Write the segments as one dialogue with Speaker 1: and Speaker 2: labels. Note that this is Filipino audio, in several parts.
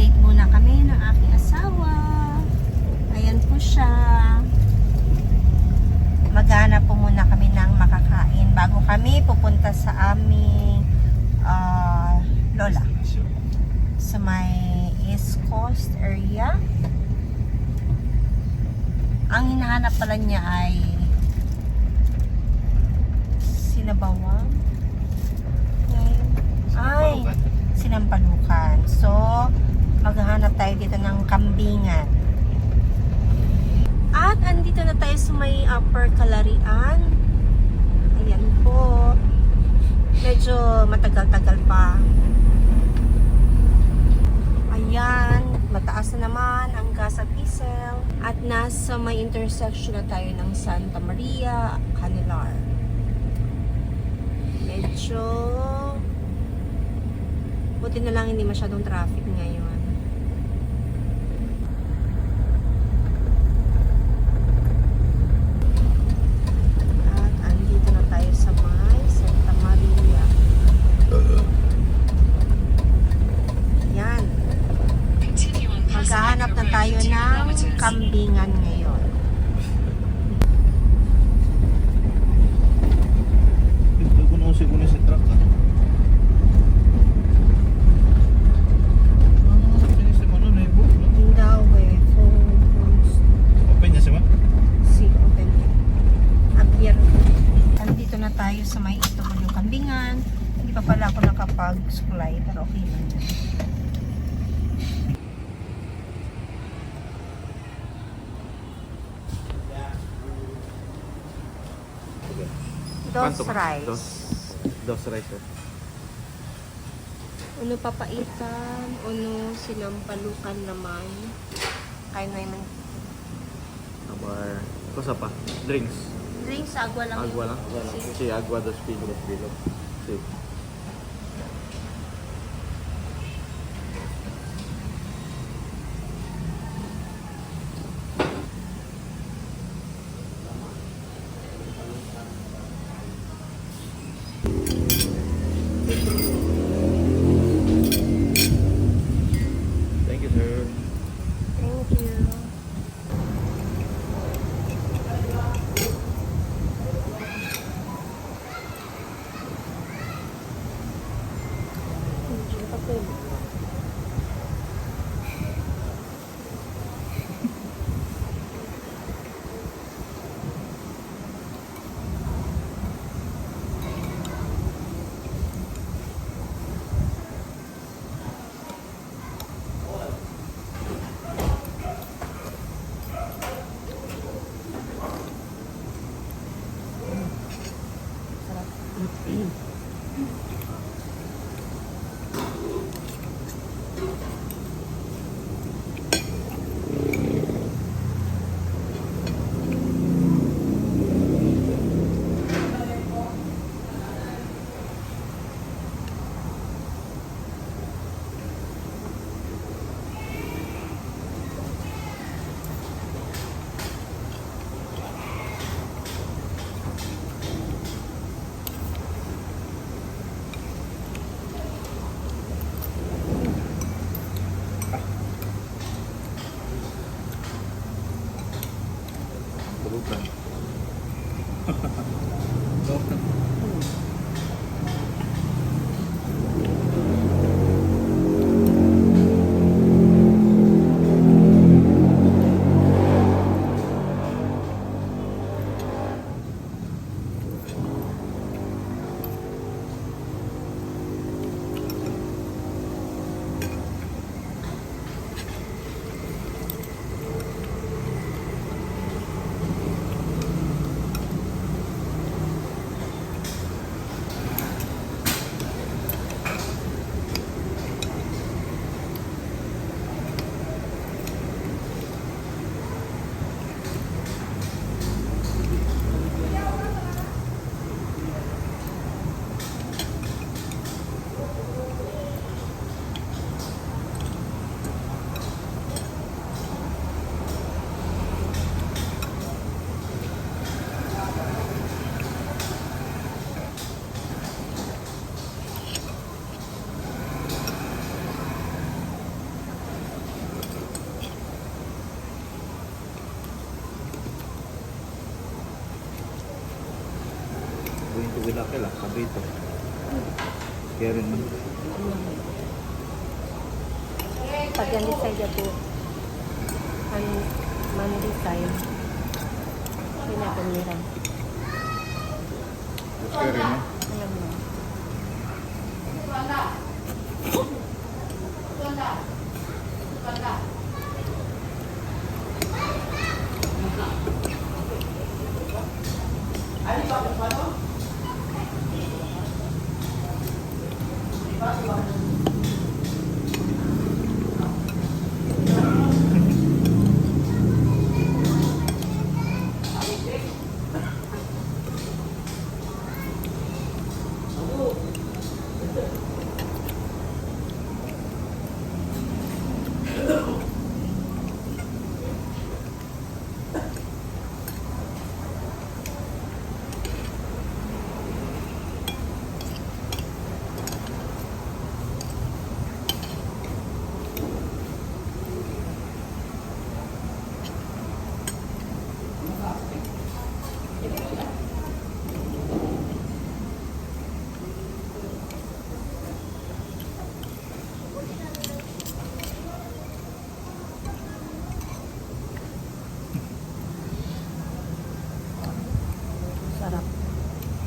Speaker 1: Update muna kami ng aking asawa. Ayan po siya. Maghanap po muna kami ng makakain bago kami pupunta sa aming ah, lola sa may East Coast area. Ang hinahanap pala niya ay sinabawan. Ay, sinampalukan. So, maghahanap tayo dito ng kambingan. At andito na tayo sa may upper Kalarian. Ayan po. Medyo matagal-tagal pa. Ayan, mataas na naman ang gas at diesel. At nasa may intersection na tayo ng Santa Maria, Canilar. Medyo buti na lang hindi masyadong traffic ngayon. At andito na tayo sa may Santa Maria. Yan. Maghahanap na tayo ng kambingan ngayon.
Speaker 2: Ito ko nung siguro sa truck ah. Ah, pwede si Mano na ibo.
Speaker 1: Hindi daw eh. Phones.
Speaker 2: Open niya si Ma?
Speaker 1: Si open. Abir. Andito na tayo sa may ito yung kambingan. Hindi pa pala ako nakapag-supply pero okay lang. Dos rice.
Speaker 2: Dos, dos rice eh.
Speaker 1: Uno papaitan, uno sinampalukan naman. Kaya naman.
Speaker 2: Abar, cosa pa? Drinks.
Speaker 1: Drinks, agwa lang.
Speaker 2: Agua lang?
Speaker 1: Sige.
Speaker 2: Si agua dos kilo, dos kilo. Si. Kabila kila, kabito. Kaya rin man.
Speaker 1: Pag yan decide po, ang man decide, pinapamira.
Speaker 2: Kaya rin man.
Speaker 1: Alam mo. Sarap. Thank you.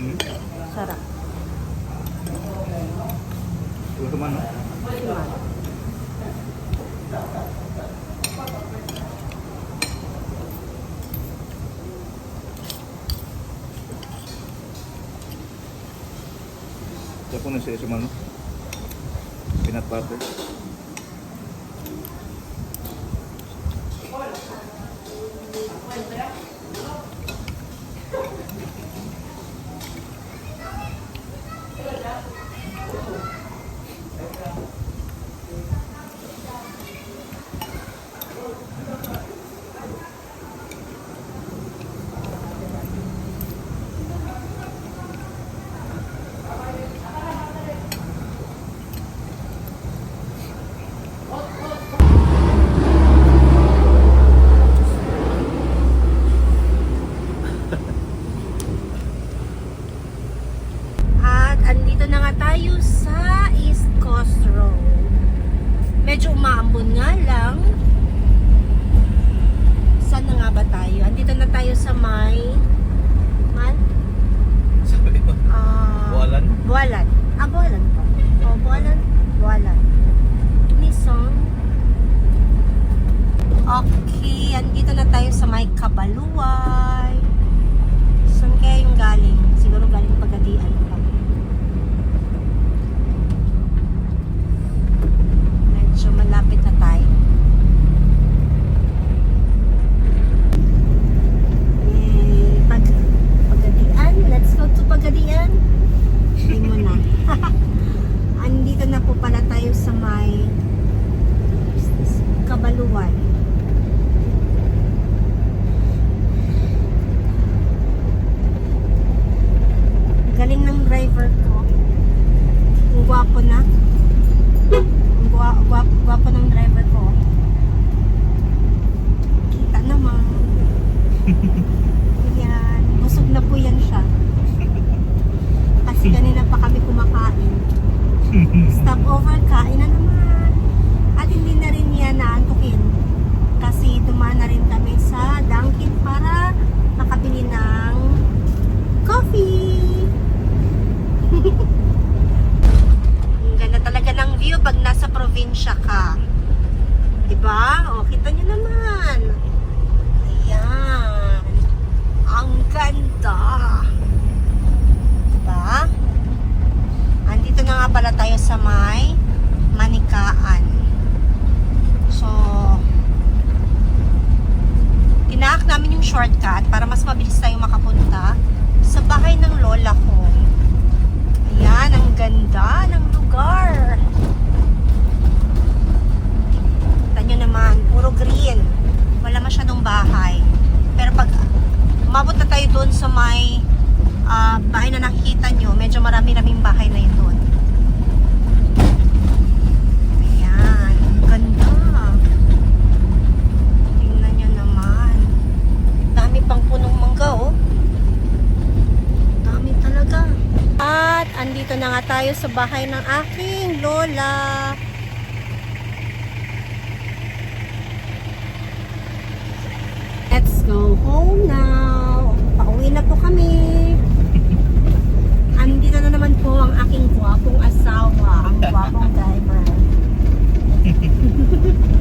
Speaker 2: Hmm?
Speaker 1: Sarap.
Speaker 2: Ito man, no?
Speaker 1: Iman.
Speaker 2: Kaya po na siya man, no? Peanut butter.
Speaker 1: At andito na tayo sa East Coast Road. Medyo umaambon nga lang. Saan na nga ba tayo? Andito na tayo sa may... Man?
Speaker 2: Sabi ko,
Speaker 1: Ah,
Speaker 2: Bualan?
Speaker 1: Bualan. Ah, Bualan pa. Oh, Bualan. Bualan. Nisong. Okay, andito na tayo sa may Kabaluway. Saan kaya yung galing? Siguro galing Pagadian pa. Medyo malapit na tayo. Yay! Pag Pagadian. Let's go to Pagadian. Hindi mo na. Andito na po pala tayo sa may Kabaluan. Galing ng driver ko. Ang gwapo na. Ang gwa, gwa, gwapo ng driver ko. Kita naman. Ayan. Busog na po yan siya. Kasi kanina pa kami kumakain. Stop over, kain na naman. At hindi na rin niya naantukin. Kasi dumaan na rin kami sa Dunkin para makabili ng coffee. Ang ganda talaga ng view pag nasa probinsya ka. Diba? O, kita nyo naman. Ayan. Ang ganda. Andito na nga pala tayo sa may Manikaan. So, tinaak namin yung shortcut para mas mabilis tayo makapunta sa bahay ng lola ko. Ayan, ang ganda ng lugar. Kita nyo naman, puro green. Wala masyadong bahay. Pero pag umabot na tayo doon sa may ah, bahay na nakikita nyo, medyo marami-raming bahay na yun doon. Tingnan nyo naman. Dami pang punong mangga, oh. Dami talaga. andito na nga tayo sa bahay ng aking lola. Let's go home now. Pauwi na po kami naman po ang aking guwapong asawa, ang guwapong driver.